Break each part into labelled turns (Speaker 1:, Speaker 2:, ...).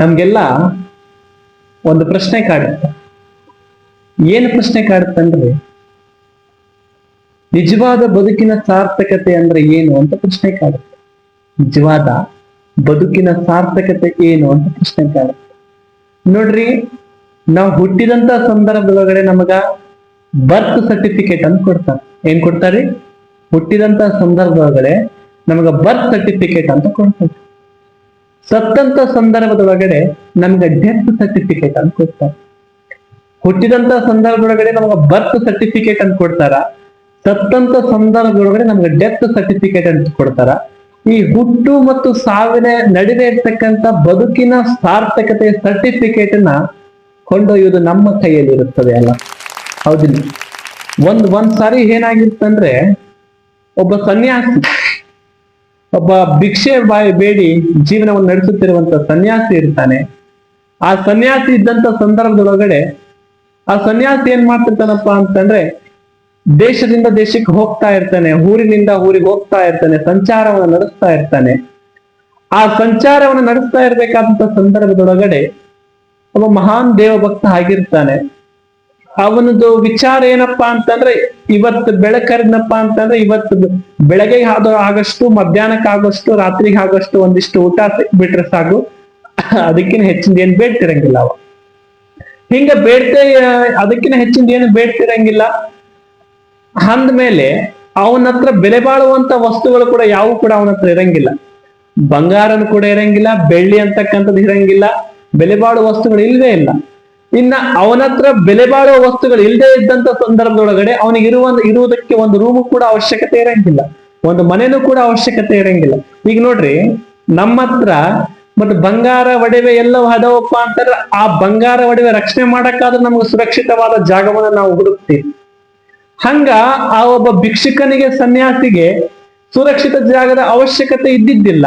Speaker 1: ನಮ್ಗೆಲ್ಲ ಒಂದು ಪ್ರಶ್ನೆ ಕಾಡುತ್ತೆ. ಏನು ಪ್ರಶ್ನೆ ಕಾಡುತ್ತಂದ್ರೆ ನಿಜವಾದ ಬದುಕಿನ ಸಾರ್ಥಕತೆ ಅಂದ್ರೆ ಏನು ಅಂತ ಪ್ರಶ್ನೆ ಕಾಡುತ್ತೆ. ನಿಜವಾದ ಬದುಕಿನ ಸಾರ್ಥಕತೆ ಏನು ಅಂತ ಪ್ರಶ್ನೆ ಕಾಡುತ್ತೆ. ನೋಡ್ರಿ, ನಾವು ಹುಟ್ಟಿದಂತ ಸಂದರ್ಭದೊಳಗಡೆ ನಮಗ ಬರ್ತ್ ಸರ್ಟಿಫಿಕೇಟ್ ಅಂತ ಕೊಡ್ತಾರೆ. ಏನ್ ಕೊಡ್ತಾರೆ? ಹುಟ್ಟಿದಂತ ಸಂದರ್ಭದೊಳಗಡೆ ನಮಗ ಬರ್ತ್ ಸರ್ಟಿಫಿಕೇಟ್ ಅಂತ ಕೊಡ್ತಾರೆ. ಸತ್ತಂತ ಸಂದರ್ಭದೊಳಗಡೆ ನಮ್ಗೆ ಡೆತ್ ಸರ್ಟಿಫಿಕೇಟ್ ಅಂತ ಕೊಡ್ತಾರೆ. ಹುಟ್ಟಿದಂತ ಸಂದರ್ಭದೊಳಗಡೆ ನಮ್ಗೆ ಬರ್ತ್ ಸರ್ಟಿಫಿಕೇಟ್ ಅಂತ ಕೊಡ್ತಾರ. ಸತ್ತಂತ ಸಂದರ್ಭದೊಳಗಡೆ ನಮ್ಗೆ ಡೆತ್ ಸರ್ಟಿಫಿಕೇಟ್ ಅಂತ ಕೊಡ್ತಾರ. ಈ ಹುಟ್ಟು ಮತ್ತು ಸಾವಿನ ನಡುವೆ ಇರ್ತಕ್ಕಂಥ ಬದುಕಿನ ಸಾರ್ಥಕತೆ ಸರ್ಟಿಫಿಕೇಟ್ನ ಕೊಂಡೊಯ್ಯುವುದು ನಮ್ಮ ಕೈಯಲ್ಲಿ ಇರುತ್ತದೆ ಅಲ್ಲ. ಹೌದಿಲ್ಲ? ಒಂದ್ ಒಂದ್ ಸಾರಿ ಏನಾಗಿತ್ತಂದ್ರೆ, ಒಬ್ಬ ಸನ್ಯಾಸಿ ಒಬ್ಬ ಭಿಕ್ಷೆ ಬಾಯಿ ಬೇಡಿ ಜೀವನವನ್ನು ನಡೆಸುತ್ತಿರುವಂತ ಸನ್ಯಾಸಿ ಇರ್ತಾನೆ. ಆ ಸನ್ಯಾಸಿ ಇದ್ದಂತ ಸಂದರ್ಭದೊಳಗಡೆ ಆ ಸನ್ಯಾಸಿ ಏನ್ ಮಾಡ್ತಿರ್ತಾನಪ್ಪ ಅಂತಂದ್ರೆ ದೇಶದಿಂದ ದೇಶಕ್ಕೆ ಹೋಗ್ತಾ ಇರ್ತಾನೆ, ಊರಿನಿಂದ ಊರಿಗೆ ಹೋಗ್ತಾ ಇರ್ತಾನೆ, ಸಂಚಾರವನ್ನು ನಡೆಸ್ತಾ ಇರ್ತಾನೆ. ಆ ಸಂಚಾರವನ್ನು ನಡೆಸ್ತಾ ಇರ್ಬೇಕಾದಂತ ಸಂದರ್ಭದೊಳಗಡೆ ಒಬ್ಬ ಮಹಾನ್ ದೇವ ಭಕ್ತ ಆಗಿರ್ತಾನೆ. ಅವನದು ವಿಚಾರ ಏನಪ್ಪಾ ಅಂತಂದ್ರೆ ಇವತ್ತು ಬೆಳಕರಿದ್ನಪ್ಪ ಅಂತಂದ್ರೆ ಇವತ್ತು ಬೆಳಗ್ಗೆ ಆದ ಆಗಷ್ಟು, ಮಧ್ಯಾಹ್ನಕ್ಕೆ ಆಗೋಷ್ಟು, ರಾತ್ರಿಗೆ ಆಗಷ್ಟು ಒಂದಿಷ್ಟು ಊಟ ಬಿಟ್ರೆ ಸಾಕು. ಅದಕ್ಕಿಂತ ಹೆಚ್ಚಿನ ಏನ್ ಬೇಡ್ತಿರಂಗಿಲ್ಲ ಅವ. ಹಿಂಗ ಬೇಡ್ತೆ, ಅದಕ್ಕಿಂತ ಹೆಚ್ಚಿನ ಏನು ಬೇಡ್ತಿರಂಗಿಲ್ಲ. ಅಂದ್ಮೇಲೆ ಅವನ ಹತ್ರ ಬೆಲೆ ಬಾಳುವಂತ ವಸ್ತುಗಳು ಕೂಡ ಯಾವು ಕೂಡ ಅವನ ಹತ್ರ ಇರಂಗಿಲ್ಲ. ಬಂಗಾರನು ಕೂಡ ಇರಂಗಿಲ್ಲ, ಬೆಳ್ಳಿ ಅಂತಕ್ಕಂಥದ್ದು ಇರಂಗಿಲ್ಲ, ಬೆಲೆ ಬಾಳುವ ವಸ್ತುಗಳು ಇಲ್ವೇ ಇಲ್ಲ. ಇನ್ನ ಅವನ ಹತ್ರ ಬೆಲೆ ಬಾಳುವ ವಸ್ತುಗಳು ಇಲ್ಲದೆ ಇದ್ದಂತ ಸಂದರ್ಭದೊಳಗಡೆ ಅವನಿಗೆ ಇರುವ ಇರುವುದಕ್ಕೆ ಒಂದು ರೂಮ್ ಕೂಡ ಅವಶ್ಯಕತೆ ಇರಂಗಿಲ್ಲ. ಒಂದು ಮನೆನೂ ಕೂಡ ಅವಶ್ಯಕತೆ ಇರಂಗಿಲ್ಲ. ಈಗ ನೋಡ್ರಿ, ನಮ್ಮ ಹತ್ರ ಮತ್ತೆ ಬಂಗಾರ, ಒಡವೆ ಎಲ್ಲವೂ ಹದವಪ್ಪ ಅಂತಂದ್ರೆ ಆ ಬಂಗಾರ, ಒಡವೆ ರಕ್ಷಣೆ ಮಾಡಕ್ಕಾದ್ರೂ ನಮ್ಗೆ ಸುರಕ್ಷಿತವಾದ ಜಾಗವನ್ನ ನಾವು ಹುಡುಕ್ತೀವಿ. ಹಂಗ ಆ ಒಬ್ಬ ಭಿಕ್ಷುಕನಿಗೆ, ಸನ್ಯಾಸಿಗೆ ಸುರಕ್ಷಿತ ಜಾಗದ ಅವಶ್ಯಕತೆ ಇದ್ದಿದ್ದಿಲ್ಲ.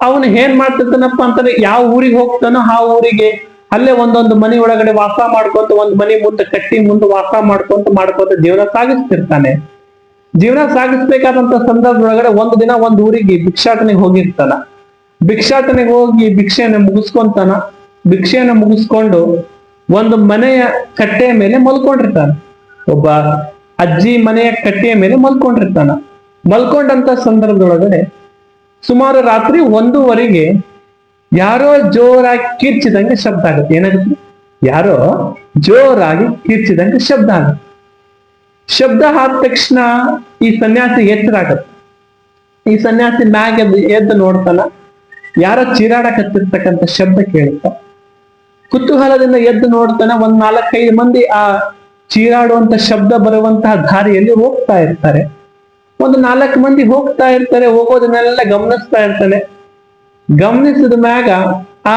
Speaker 1: ಅವನು ಏನ್ ಮಾಡ್ತಿರ್ತಾನಪ್ಪ ಅಂತಂದ್ರೆ, ಯಾವ ಊರಿಗೆ ಹೋಗ್ತಾನೋ ಆ ಊರಿಗೆ ಅಲ್ಲೇ ಒಂದೊಂದು ಮನೆ ಒಳಗಡೆ ವಾಸ ಮಾಡ್ಕೊಂತ, ಒಂದ್ ಮನೆ ಮುಂದೆ ಕಟ್ಟಿ ಮುಂದೆ ವಾಸ ಮಾಡ್ಕೊಂತ ಮಾಡ್ಕೊಂತ ಜೀವನ ಸಾಗಿಸ್ತಿರ್ತಾನೆ. ಜೀವನ ಸಾಗಿಸ್ಬೇಕಾದಂತ ಸಂದರ್ಭದೊಳಗಡೆ ಒಂದು ದಿನ ಒಂದ್ ಊರಿಗೆ ಭಿಕ್ಷಾಟನೆಗೆ ಹೋಗಿರ್ತಾನ. ಭಿಕ್ಷಾಟನೆಗೆ ಹೋಗಿ ಭಿಕ್ಷೆಯನ್ನ ಮುಗಿಸ್ಕೊಂತಾನ. ಭಿಕ್ಷೆಯನ್ನ ಮುಗಿಸ್ಕೊಂಡು ಒಂದು ಮನೆಯ ಕಟ್ಟೆಯ ಮೇಲೆ ಮಲ್ಕೊಂಡಿರ್ತಾನ. ಒಬ್ಬ ಅಜ್ಜಿ ಮನೆಯ ಕಟ್ಟೆಯ ಮೇಲೆ ಮಲ್ಕೊಂಡಿರ್ತಾನ. ಮಲ್ಕೊಂಡಂತ ಸಂದರ್ಭದೊಳಗಡೆ ಸುಮಾರು ರಾತ್ರಿ ಒಂದೂವರೆಗೆ ಯಾರೋ ಜೋರಾಗಿ ಕಿರ್ಚಿದಂಗೆ ಶಬ್ದ ಆಗುತ್ತೆ. ಏನಾಗುತ್ತೆ? ಯಾರೋ ಜೋರಾಗಿ ಕಿರ್ಚಿದಂಗೆ ಶಬ್ದ ಆಗುತ್ತೆ. ಶಬ್ದ ಆದ ತಕ್ಷಣ ಈ ಸನ್ಯಾಸಿ ಎಚ್ಚರ ಈ ಸನ್ಯಾಸಿ ಮ್ಯಾಗ ಎದ್ದು ಎದ್ದು ನೋಡ್ತಾನ ಯಾರೋ ಚೀರಾಡಕತ್ತಿರ್ತಕ್ಕಂಥ ಶಬ್ದ ಕೇಳುತ್ತ. ಕುತೂಹಲದಿಂದ ಎದ್ದು ನೋಡ್ತಾನೆ ಒಂದ್ ನಾಲ್ಕೈದು ಮಂದಿ ಆ ಚೀರಾಡುವಂತ ಶಬ್ದ ಬರುವಂತಹ ದಾರಿಯಲ್ಲಿ ಹೋಗ್ತಾ ಇರ್ತಾರೆ. ಒಂದು ನಾಲ್ಕು ಮಂದಿ ಹೋಗ್ತಾ ಇರ್ತಾರೆ ಹೋಗೋದನ್ನೆಲ್ಲ ಗಮನಿಸ್ತಾ ಇರ್ತಾನೆ. ಗಮನಿಸಿದ ಮ್ಯಾಗ ಆ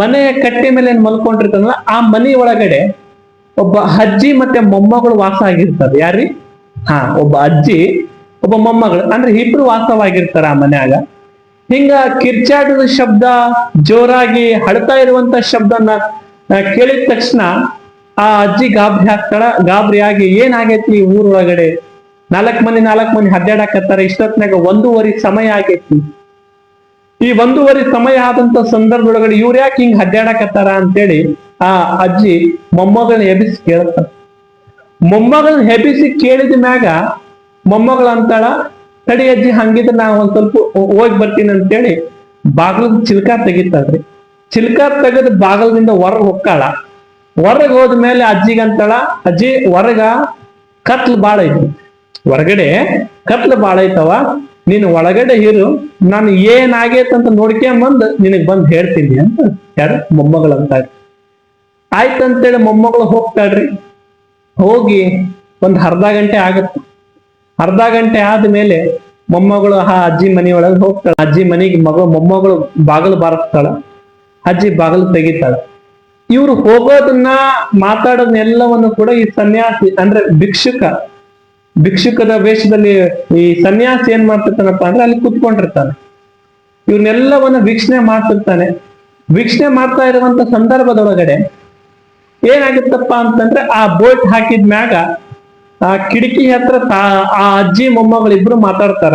Speaker 1: ಮನೆಯ ಕಟ್ಟೆ ಮೇಲೆ ಏನ್ ಮಲ್ಕೊಂಡಿರ್ತಾನಲ್ಲ, ಆ ಮನೆ ಒಳಗಡೆ ಒಬ್ಬ ಅಜ್ಜಿ ಮತ್ತೆ ಮೊಮ್ಮಗಳು ವಾಸ ಆಗಿರ್ತಾರೆ. ಯಾರಿ ಹಾ, ಒಬ್ಬ ಅಜ್ಜಿ, ಒಬ್ಬ ಮೊಮ್ಮಗಳು. ಅಂದ್ರೆ ಇಬ್ರು ವಾಸವಾಗಿರ್ತಾರ ಆ ಮನ್ಯಾಗ. ಹಿಂಗ ಕಿರ್ಚಾಟದ ಶಬ್ದ, ಜೋರಾಗಿ ಹಡ್ತಾ ಇರುವಂತ ಶಬ್ದನ ಕೇಳಿದ ತಕ್ಷಣ ಆ ಅಜ್ಜಿ ಗಾಬರಿ ಹಾಕ್ತಾಳ ಗಾಬರಿ ಆಗಿ ಏನಾಗೈತಿ ಊರೊಳಗಡೆ? ನಾಲ್ಕ್ ಮಂದಿ ನಾಲ್ಕ್ ಮಂದಿ ಹದ್ದಾಡಕತ್ತಾರ ಇಷ್ಟೊತ್ನಾಗ ಒಂದೂವರೆ ಸಮಯ ಆಗೈತಿ. ಈ ಒಂದೂವರೆ ಸಮಯ ಆದಂತ ಸಂದರ್ಭದೊಳಗಡೆ ಇವ್ರು ಯಾಕೆ ಹಿಂಗ್ ಅಡ್ಡಾಡಕತ್ತಾರ ಅಂತೇಳಿ ಆ ಅಜ್ಜಿ ಮೊಮ್ಮಗಳನ್ನ ಎಬ್ಬಿಸಿ ಕೇಳ್ತಾರ. ಮೊಮ್ಮಗಳನ್ನ ಹೆಬಿಸಿ ಕೇಳಿದ ಮ್ಯಾಗ ಮೊಮ್ಮಗಳ ಅಂತಾಳ, ತಡಿ ಅಜ್ಜಿ, ಹಂಗಿದ್ರ ನಾ ಒಂದ್ ಸ್ವಲ್ಪ ಹೋಗಿ ಬರ್ತೀನಿ ಅಂತೇಳಿ ಬಾಗಿಲದ ಚಿಲ್ಕ ತೆಗಿತಾಳ್ರಿ. ಚಿಲ್ಕ ತೆಗೆದ ಬಾಗಲದಿಂದ ಹೊರಗ್ ಹೊಕ್ಕಾಳ. ಹೊರಗ್ ಹೋದ್ಮೇಲೆ ಅಜ್ಜಿಗಂತಾಳ ಅಜ್ಜಿ, ಹೊರಗ ಕತ್ಲು ಬಾಳ ಐತಿ. ಹೊರಗಡೆ ಕತ್ಲು ಬಾಳ ಐತವ. ನೀನು ಒಳಗಡೆ ಇರು, ನಾನು ಏನಾಗೈತೆ ಅಂತ ನೋಡ್ಕೊಂಬಂದ್ ನಿನಗ್ ಬಂದು ಹೇಳ್ತೀನಿ ಅಂತ ಯಾರು? ಮೊಮ್ಮಗಳು ಅಂತ ಆಯ್ತಂತೇಳಿ ಮೊಮ್ಮಗಳು ಹೋಗ್ತಾಳ್ರಿ. ಹೋಗಿ ಒಂದು ಅರ್ಧ ಗಂಟೆ ಆಗತ್ತೆ. ಅರ್ಧ ಗಂಟೆ ಆದ್ಮೇಲೆ ಮೊಮ್ಮಗಳು ಆ ಅಜ್ಜಿ ಮನೆಯೊಳಗೆ ಹೋಗ್ತಾಳೆ. ಅಜ್ಜಿ ಮನೆಗೆ ಮಗಳು ಮೊಮ್ಮಗಳು ಬಾಗಿಲು ಬಾರಿಸ್ತಾಳ. ಅಜ್ಜಿ ಬಾಗಿಲು ತೆಗಿತಾಳ. ಇವ್ರು ಹೋಗೋದನ್ನ ಮಾತಾಡೋದನ್ನೆಲ್ಲವನ್ನು ಕೂಡ ಈ ಸನ್ಯಾಸಿ ಅಂದ್ರೆ ಭಿಕ್ಷುಕ ಭಿಕ್ಷುಕದ ವೇಷದಲ್ಲಿ ಈ ಸನ್ಯಾಸಿ ಏನ್ ಮಾಡ್ತಿರ್ತಾನಪ್ಪ ಅಂದ್ರೆ ಅಲ್ಲಿ ಕುತ್ಕೊಂಡಿರ್ತಾನೆ. ಇವನ್ನೆಲ್ಲವನ್ನ ವೀಕ್ಷಣೆ ಮಾಡ್ತಿರ್ತಾನೆ. ವೀಕ್ಷಣೆ ಮಾಡ್ತಾ ಇರುವಂತ ಸಂದರ್ಭದೊಳಗಡೆ ಏನಾಗುತ್ತಪ್ಪ ಅಂತಂದ್ರೆ ಆ ಬೋಟ್ ಹಾಕಿದ ಮ್ಯಾಗ ಆ ಕಿಟಕಿ ಹತ್ರ ಆ ಅಜ್ಜಿ ಮೊಮ್ಮಗಳಿಬ್ರು ಮಾತಾಡ್ತಾರ.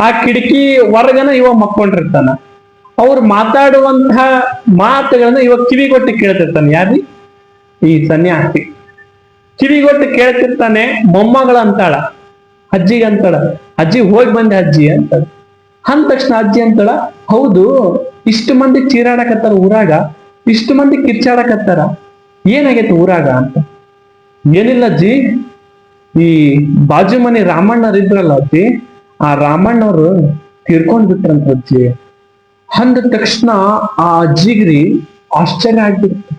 Speaker 1: ಆ ಕಿಟಕಿ ಹೊರಗನ ಇವ ಮಕ್ಕೊಂಡಿರ್ತಾನ. ಅವ್ರು ಮಾತಾಡುವಂತಹ ಮಾತುಗಳನ್ನ ಇವಾಗ ಕಿವಿಗೊಟ್ಟು ಕೇಳ್ತಿರ್ತಾನೆ. ಯಾರಿ ಈ ಸನ್ಯಾಸಿ. ಕಿವಿಗೊಟ್ಟು ಕೇಳ್ತಿರ್ತಾನೆ ಮೊಮ್ಮಗಳ ಅಂತಾಳ, ಅಜ್ಜಿಗೆ ಅಂತಾಳ, ಅಜ್ಜಿ ಹೋಗಿ ಬಂದೆ ಅಜ್ಜಿ ಅಂತಾಳ. ಅಂದ ತಕ್ಷಣ ಅಜ್ಜಿ ಅಂತಾಳ, ಹೌದು, ಇಷ್ಟು ಮಂದಿ ಚೀರಾಡಕತ್ತಾರ ಊರಾಗ, ಇಷ್ಟು ಮಂದಿ ಕಿರ್ಚಾಡಕತ್ತಾರ, ಏನಾಗೈತೆ ಊರಾಗ ಅಂತ. ಏನಿಲ್ಲ ಅಜ್ಜಿ, ಈ ಬಾಜು ಮನೆ ರಾಮಣ್ಣವ್ರು ಇದ್ರಲ್ಲ ಅಜ್ಜಿ, ಆ ರಾಮಣ್ಣವ್ರು ತೀರ್ಕೊಂಡ್ ಬಿಟ್ರಂತ ಅಜ್ಜಿ. ಅಂದ ತಕ್ಷಣ ಆ ಅಜ್ಜಿಗ್ರಿ ಆಶ್ಚರ್ಯ ಆಗ್ಬಿಡ್ತು.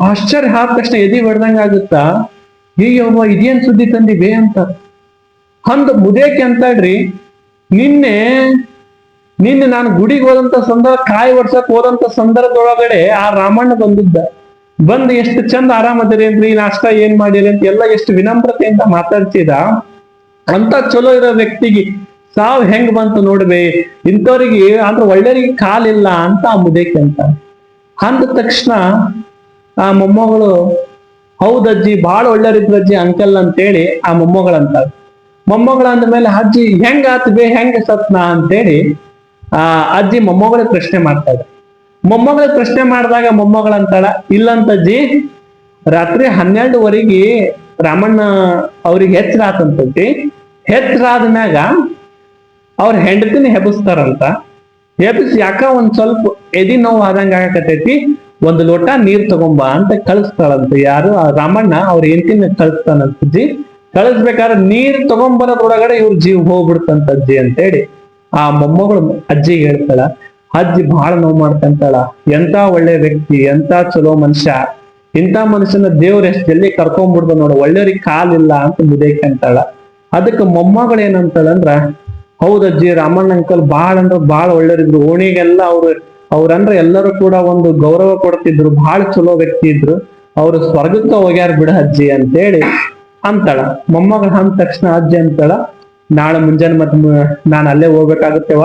Speaker 1: ಆಶ್ಚರ್ಯ ಆದ ತಕ್ಷಣ ಎದಿ ಹೊಡ್ದಂಗ ಆಗುತ್ತಾ? ಒಬ್ಬ ಇದೇನ್ ಸುದ್ದಿ ತಂದಿವೆ ಅಂತ. ಅಂದ ಮುದೇಕೆ ಅಂತಾಡ್ರಿ ನಿನ್ನೆ ನಿನ್ನೆ ನಾನು ಗುಡಿಗೆ ಹೋದಂತ ಸಂದರ್ಭ, ಕಾಯಿ ವರ್ಷಕ್ ಹೋದಂತ ಸಂದರ್ಭದೊಳಗಡೆ ಆ ರಾಮಣ್ಣ ಬಂದಿದ್ದ. ಬಂದು ಎಷ್ಟು ಚಂದ ಆರಾಮದಿರೇನ್ರಿ ನಾಷ್ಟ ಏನ್ ಮಾಡಿರಿ ಅಂತ ಎಲ್ಲ ಎಷ್ಟು ವಿನಮ್ರತೆಯಿಂದ ಮಾತಾಡ್ತಿದ ಅಂತ ಚಲೋ ಇರೋ ವ್ಯಕ್ತಿಗೆ, ಸಾವ್ ಹೆಂಗ್ ಬಂತು ನೋಡ್ಬೇ, ಇಂಥವ್ರಿಗೆ ಅಂದ್ರೆ ಒಳ್ಳೆಯವರಿಗೆ ಕಾಲಿಲ್ಲ ಅಂತ ಆ ಮುದೇಕೆ ಅಂತ ಅಂದ ತಕ್ಷಣ ಆ ಮೊಮ್ಮಗಳು ಹೌದಜ್ಜಿ ಬಾಳ ಒಳ್ಳೆಯರಿದ್ರು ಅಜ್ಜಿ ಅಂಕಲ್ ಅಂತೇಳಿ ಆ ಮೊಮ್ಮಗಳಂತ ಮೊಮ್ಮಗಳ ಅಂದ್ಮೇಲೆ ಅಜ್ಜಿ, ಹೆಂಗ್ ಆತ್ ಬೇ, ಹೆಂಗ ಸತ್ನ ಅಂತೇಳಿ, ಆ ಅಜ್ಜಿ ಮೊಮ್ಮಗಳ ಪ್ರಶ್ನೆ ಮಾಡ್ತಾಳೆ. ಮೊಮ್ಮಗಳ ಪ್ರಶ್ನೆ ಮಾಡಿದಾಗ ಮೊಮ್ಮಗಳಂತಾಳ ಇಲ್ಲಂತಜ್ಜಿ, ರಾತ್ರಿ ಹನ್ನೆರಡುವರೆಗೆ ರಾಮಣ್ಣ ಅವ್ರಿಗೆ ಹೆಚ್ಚರ ಆತಂತೈತಿ. ಹೆಚ್ಚರ ಆದ್ಮ್ಯಾಗ ಅವ್ರ ಹೆಂಡತಿನ ಹೆಬಸ್ತಾರಂತ ಹೆಬಸ್ ಯಾಕ ಒಂದ್ ಸ್ವಲ್ಪ ಎದಿ ನೋವು ಆದಂಗ ಆಗಕತೈತಿ ಒಂದ್ ಲೋಟ ನೀರ್ ತಗೊಂಬಾ ಅಂತ ಕಳಿಸ್ತಾಳಂತೆ ಯಾರು? ಆ ರಾಮಣ್ಣ ಅವ್ರ ಹೆಂಡತಿನ ಕಳಿಸ್ತಾನಂತಜ್ಜಿ ಕಳಿಸ್ಬೇಕಾದ್ರೆ ನೀರ್ ತಗೊಂಬರೋದ್ರೊಳಗಡೆ ಇವ್ರ ಜೀವ ಅಜ್ಜಿ ಅಂತೇಳಿ ಆ ಮೊಮ್ಮಗಳು ಅಜ್ಜಿ ಹೇಳ್ತಾಳ. ಅಜ್ಜಿ ಬಹಳ ನೋವು ಮಾಡ್ತಂತಾಳ ಎಂತ ಒಳ್ಳೆ ವ್ಯಕ್ತಿ, ಎಂತ ಚಲೋ ಮನುಷ್ಯ. ಇಂಥ ಮನುಷ್ಯನ ದೇವ್ರ ಎಷ್ಟು ಜಲ್ದಿ ಕರ್ಕೊಂಡ್ಬಿಡ್ದ ನೋಡು, ಒಳ್ಳೆಯವ್ರಿಗೆ ಕಾಲಿಲ್ಲ ಅಂತ ಮುದೇಕ್ ಅಂತಾಳ ಅದಕ್ಕೆ ಮೊಮ್ಮಗಳು ಏನಂತಾಳಂದ್ರ, ಹೌದಜ್ಜಿ ರಾಮಣ್ಣ ಅಂಕಲ್ ಬಾಳ ಅಂದ್ರ ಬಾಳ ಒಳ್ಳೆಯವ್ರಿದ್ರು ಓಣಿಗೆಲ್ಲ ಅವ್ರು ಅವ್ರಂದ್ರ ಎಲ್ಲರೂ ಕೂಡ ಒಂದು ಗೌರವ ಕೊಡ್ತಿದ್ರು ಬಹಳ ಚಲೋ ವ್ಯಕ್ತಿ ಇದ್ರು. ಅವ್ರು ಸ್ವರ್ಗಕ್ಕೆ ಹೋಗ್ಯಾರ ಬಿಡ ಅಜ್ಜಿ ಅಂತೇಳಿ ಅಂತಾಳ. ಮೊಮ್ಮಗಳು ಅಂದ ತಕ್ಷಣ, ಅಜ್ಜಿ ಅಂತಾಳ, ನಾಳೆ ಮುಂಜಾನೆ ಮತ್ ನಾನು ಅಲ್ಲೇ ಹೋಗ್ಬೇಕಾಗತ್ತೇವ?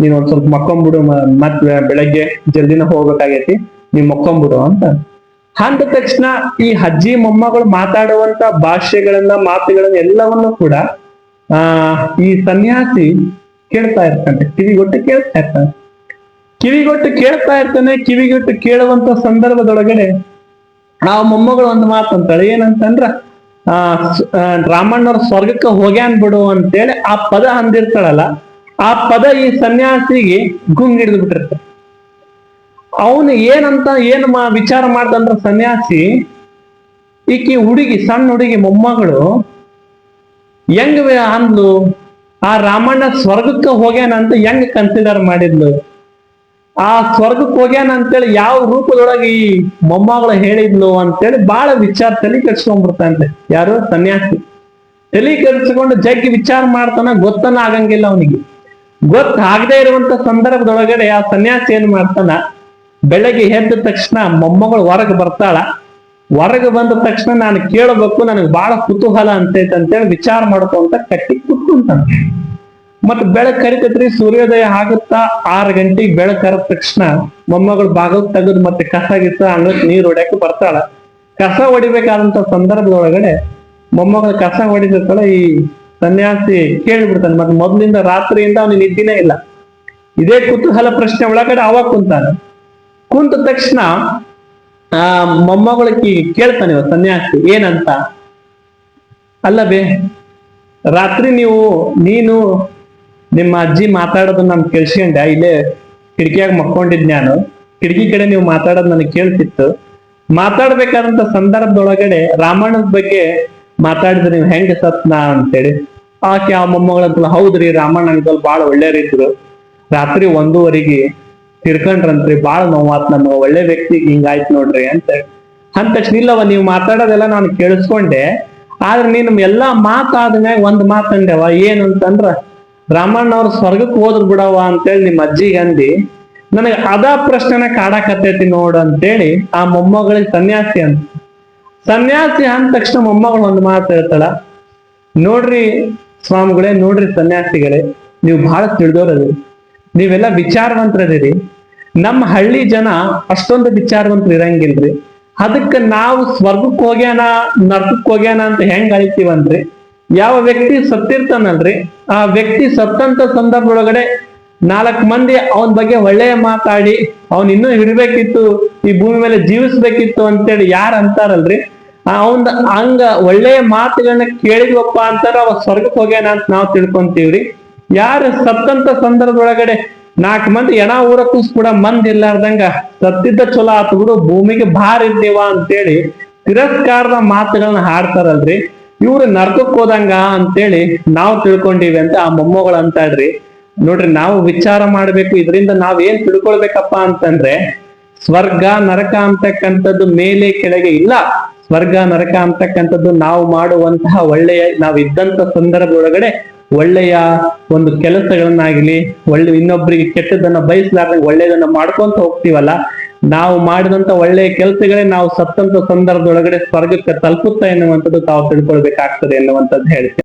Speaker 1: ನೀನ್ ಒಂದ್ ಸ್ವಲ್ಪ ಮಕ್ಕೊಂಬಿಡು ಮತ್ ಬೆಳಗ್ಗೆ ಜಲ್ದಿನ ಹೋಗ್ಬೇಕಾಗೈತಿ ನೀವ್ ಮಕ್ಕೊಂಬಿಡು ಅಂತ. ಅಂದ ತಕ್ಷಣ ಈ ಅಜ್ಜಿ ಮೊಮ್ಮಗಳು ಮಾತಾಡುವಂತ ಭಾಷೆಗಳನ್ನ ಮಾತುಗಳನ್ನ ಎಲ್ಲವನ್ನು ಕೂಡ, ಆ, ಈ ಸನ್ಯಾಸಿ ಕೇಳ್ತಾ ಇರ್ತಾನೆ, ಕಿವಿಗೊಟ್ಟು ಕೇಳ್ತಾ ಇರ್ತಾನೆ. ಕಿವಿಗೊಟ್ಟು ಕೇಳ್ತಾ ಇರ್ತಾನೆ, ಕಿವಿಗೊಟ್ಟು ಕೇಳುವಂತ ಸಂದರ್ಭದೊಳಗಡೆ ಆ ಮೊಮ್ಮಗಳು ಒಂದು ಮಾತು ಅಂತಾಳೆ ಏನಂತಂದ್ರ, ಆ ರಾಮಣ್ಣವ್ರ ಸ್ವರ್ಗಕ್ಕೆ ಹೋಗ್ಯಾನ್ ಬಿಡು ಅಂತೇಳಿ ಆ ಪದ ಅಂದಿರ್ತಾಳಲ್ಲ, ಆ ಪದ ಈ ಸನ್ಯಾಸಿಗೆ ಗುಂಗ್ ಹಿಡಿದು ಬಿಟ್ಟಿರ್ತಾರೆ ಅವನು ಏನಂತ, ಏನ್ ಮಾ, ವಿಚಾರ ಮಾಡ್ದಂದ್ರ ಸನ್ಯಾಸಿ, ಈಕಿ ಹುಡುಗಿ, ಸಣ್ಣ ಹುಡುಗಿ ಮೊಮ್ಮಗಳು, ಹೆಂಗ್ ಅಂದ್ಲು? ಆ ರಾಮಣ್ಣ ಸ್ವರ್ಗಕ್ಕೆ ಹೋಗ್ಯಾನ ಅಂತ ಹೆಂಗ್ ಕನ್ಸಿಡರ್ ಮಾಡಿದ್ಲು? ಆ ಸ್ವರ್ಗಕ್ಕೆ ಹೋಗ್ಯಾನ ಅಂತೇಳಿ ಯಾವ ರೂಪದೊಳಗೆ ಈ ಮೊಮ್ಮಗಳು ಹೇಳಿದ್ಲು ಅಂತೇಳಿ ಬಹಳ ವಿಚಾರ ತಲೆ ಕೆಡ್ಸ್ಕೊಂಡ್ಬಿಡ್ತಾನಂತೆ. ಯಾರು? ಸನ್ಯಾಸಿ. ತಲೆ ಕಟ್ಸ್ಕೊಂಡು ಜಗ್ಗಿ ವಿಚಾರ ಮಾಡ್ತಾನ, ಗೊತ್ತನ ಆಗಂಗಿಲ್ಲ ಅವನಿಗೆ. ಗೊತ್ತಾಗದೇ ಇರುವಂತ ಸಂದರ್ಭದೊಳಗಡೆ ಆ ಸನ್ಯಾಸಿ ಏನ್ ಮಾಡ್ತಾನ, ಬೆಳಗ್ಗೆ ಎದ್ದ ತಕ್ಷಣ ಮೊಮ್ಮಗಳು ಹೊರಗೆ ಬರ್ತಾಳ. ಹೊರಗೆ ಬಂದ ತಕ್ಷಣ ನಾನು ಕೇಳಬೇಕು, ನನಗೆ ಬಹಳ ಕುತೂಹಲ ಅಂತೈತೆ ಅಂತೇಳಿ ವಿಚಾರ ಮಾಡ್ಕೊಂತ ಕಟ್ಟಿ ಕುತ್ಕೊಂತಾನ. ಮತ್ ಬೆಳಕ್ ಕರಿತೈತ್ರಿ, ಸೂರ್ಯೋದಯ ಆಗುತ್ತಾ, ಆರು ಗಂಟೆಗೆ ಬೆಳಕ್ ಕರೆದ ತಕ್ಷಣ ಮೊಮ್ಮಗಳು ಬಾಗಲ್ ತೆಗೆದು ಮತ್ತೆ ಕಸ ಗಿಸ ಅಂಗಕ್ ನೀರ್ ಹೊಡ್ಯಾಕ ಬರ್ತಾಳ. ಕಸ ಹೊಡಿಬೇಕಾದಂತ ಸಂದರ್ಭದೊಳಗಡೆ ಮೊಮ್ಮಗಳು ಕಸ ಹೊಡಿತಿರ್ತಾಳ ಈ ಸನ್ಯಾಸಿ ಕೇಳಿಬಿಡ್ತಾನೆ, ಮತ್ತೆ ಮೊದ್ಲಿಂದ ರಾತ್ರಿಯಿಂದ ಅವನಿಗೆ ನಿದ್ದಿನೇ ಇಲ್ಲ. ಇದೇ ಕುತೂಹಲ ಪ್ರಶ್ನೆ ಒಳಗಡೆ ಅವಾಗ ಕುಂತಾನೆ. ಕುಂತ ತಕ್ಷಣ, ಆ ಮೊಮ್ಮಗಳಿಗೆ ಕೇಳ್ತಾನೆ ಸನ್ಯಾಸಿ, ಏನಂತ? ಅಲ್ಲ ಬೇ ರಾತ್ರಿ ನೀವು, ನೀನು ನಿಮ್ಮ ಅಜ್ಜಿ ಮಾತಾಡೋದನ್ನ ನಾನು ಕೇಳಿಸ್ಕೊಂಡೆ, ಇಲ್ಲೇ ಕಿಟಕಿಯಾಗ ಮಕ್ಕೊಂಡಿದ್ ನಾನು. ಕಿಟಕಿ ಕಡೆ ನೀವು ಮಾತಾಡೋದು ನನಗೆ ಕೇಳ್ತಿತ್ತು. ಮಾತಾಡ್ಬೇಕಾದಂತ ಸಂದರ್ಭದೊಳಗಡೆ ರಾಮಾಯಣದ ಬಗ್ಗೆ ಮಾತಾಡಿದ್ರೆ ನೀವು ಹೆಂಗ ಸತ್ನ ಅಂತೇಳಿ. ಆಕೆ ಆ ಮೊಮ್ಮಗಳಂತಲ್ಲ, ಹೌದ್ರಿ ರಾಮಣ್ಣ ಅಂಕಲ್ ಬಾಳ ಒಳ್ಳೆಯರಿದ್ರು ರಾತ್ರಿ ಒಂದೂವರೆಗೆ ತಿರ್ಕಂಡ್ರಂತ್ರಿ, ಬಾಳ ನೋವಾತ್ ನಮ್ಮ ಒಳ್ಳೆ ವ್ಯಕ್ತಿ ಹಿಂಗಾಯ್ತು ನೋಡ್ರಿ ಅಂತ ಅಂದ ತಕ್ಷಣ ಇಲ್ಲವ ನೀವು ಮಾತಾಡೋದೆಲ್ಲ ನಾನು ಕೇಳಿಸ್ಕೊಂಡೆ. ಆದ್ರೆ ನೀನು ಎಲ್ಲಾ ಮಾತಾದ್ಮ್ಯಾಗ ಒಂದ್ ಏನು ಅವ್ರ ಸ್ವರ್ಗಕ್ಕೆ ಹೋದ್ರು ಬಿಡವ ಅಂತೇಳಿ ನಿಮ್ಮ ಅಜ್ಜಿಗೆ ಅಂದಿ, ನನಗೆ ಅದ ಪ್ರಶ್ನೆನ ಕಾಡಕತ್ತೈತಿ ನೋಡು ಅಂತೇಳಿ ಆ ಮೊಮ್ಮಗಳಿಗೆ ಸನ್ಯಾಸಿ ಅಂತ ಸನ್ಯಾಸಿ ಅಂದ ತಕ್ಷಣ ಮೊಮ್ಮಗಳು ಒಂದು ಮಾತು ಹೇಳ್ತಾಳ, ನೋಡ್ರಿ ಸ್ವಾಮಿಗಳೇ, ನೋಡ್ರಿ ಸನ್ಯಾಸಿಗಳೇ, ನೀವು ಬಹಳ ತಿಳಿದೋರದಿ ನೀವೆಲ್ಲ ವಿಚಾರವಂತರದಿರಿ ನಮ್ಮ ಹಳ್ಳಿ ಜನ ಅಷ್ಟೊಂದು ವಿಚಾರವಂತರು ಇರಂಗಿಲ್ರಿ. ಅದಕ್ಕೆ ನಾವು ಸ್ವರ್ಗಕ್ಕೆ ಹೋಗ್ಯಾನ, ನರ್ಕಕ್ಕೆ ಹೋಗ್ಯಾನ ಅಂತ ಹೆಂಗ್ ಅಳಿತೀವಂದ್ರಿ ಯಾವ ವ್ಯಕ್ತಿ ಸತ್ತಿರ್ತಾನಲ್ರಿ? ಆ ವ್ಯಕ್ತಿ ಸತ್ತಂತ ಸಂದರ್ಭದೊಳಗಡೆ ನಾಲ್ಕು ಮಂದಿ ಅವನ ಬಗ್ಗೆ ಒಳ್ಳೆಯ ಮಾತಾಡಿ, ಅವನ್ ಇನ್ನೂ ಇರ್ಬೇಕಿತ್ತು, ಈ ಭೂಮಿ ಮೇಲೆ ಜೀವಿಸ್ಬೇಕಿತ್ತು ಅಂತೇಳಿ ಯಾರು ಅಂತಾರಲ್ರಿ? ಅವನ್ ಹಂಗ ಒಳ್ಳೆಯ ಮಾತುಗಳನ್ನ ಕೇಳಿದ್ವಪ್ಪ ಅಂತಾರ ಅವ ಸ್ವರ್ಗಕ್ಕೆ ಹೋಗ್ಯಾನ ಅಂತ ನಾವು ತಿಳ್ಕೊಂತೀವ್ರಿ. ಯಾರು ಸತ್ತಂತ ಸಂದರ್ಭದೊಳಗಡೆ ನಾಲ್ಕು ಮಂದಿ ಎಣ ಊರಕ್ಕೂ ಕೂಡ ಮಂದಿ ಇರ್ಲಾರ್ದಂಗ ಸತ್ತಿದ್ದ ಚಲೋ ಆತು ಬಿಡು, ಭೂಮಿಗೆ ಭಾರ ಇದ್ದೀವ ಅಂತೇಳಿ ತಿರಸ್ಕಾರದ ಮಾತುಗಳನ್ನ ಹಾಡ್ತಾರಲ್ರಿ. ಇವ್ರು ನರ್ಕಕ್ ಹೋದಂಗ ಅಂತೇಳಿ ನಾವು ತಿಳ್ಕೊಂಡಿವಿ ಅಂತ ಆ ಮೊಮ್ಮಗಳು ಅಂತಾಳ್ರಿ. ನೋಡ್ರಿ ನಾವು ವಿಚಾರ ಮಾಡ್ಬೇಕು, ಇದರಿಂದ ನಾವ್ ಏನ್ ತಿಳ್ಕೊಳ್ಬೇಕಪ್ಪ ಅಂತಂದ್ರೆ ಸ್ವರ್ಗ, ನರಕ ಅಂತಕ್ಕಂಥದ್ದು ಮೇಲೆ ಕೆಳಗೆ ಇಲ್ಲ. ಸ್ವರ್ಗ, ನರಕ ಅಂತಕ್ಕಂಥದ್ದು ನಾವು ಮಾಡುವಂತಹ ಒಳ್ಳೆಯ, ನಾವು ಇದ್ದಂತ ಸಂದರ್ಭದೊಳಗಡೆ ಒಳ್ಳೆಯ ಒಂದು ಕೆಲಸಗಳನ್ನಾಗ್ಲಿ, ಒಳ್ಳೆ ಇನ್ನೊಬ್ಬರಿಗೆ ಕೆಟ್ಟದನ್ನ ಬಯಸಲಾರ್ದಂಗೆ ಒಳ್ಳೆಯದನ್ನ ಮಾಡ್ಕೊಂತ ಹೋಗ್ತೀವಲ್ಲ ನಾವು ಮಾಡಿದಂತ ಒಳ್ಳೆಯ ಕೆಲಸಗಳೇ ನಾವು ಸತ್ತಂತ ಸಂದರ್ಭದೊಳಗಡೆ ಸ್ವರ್ಗಕ್ಕೆ ತಲುಪುತ್ತಾ ಎನ್ನುವಂಥದ್ದು ತಾವು ತಿಳ್ಕೊಳ್ಬೇಕಾಗ್ತದೆ ಎನ್ನುವಂಥದ್ದು ಹೇಳ್ತೇನೆ.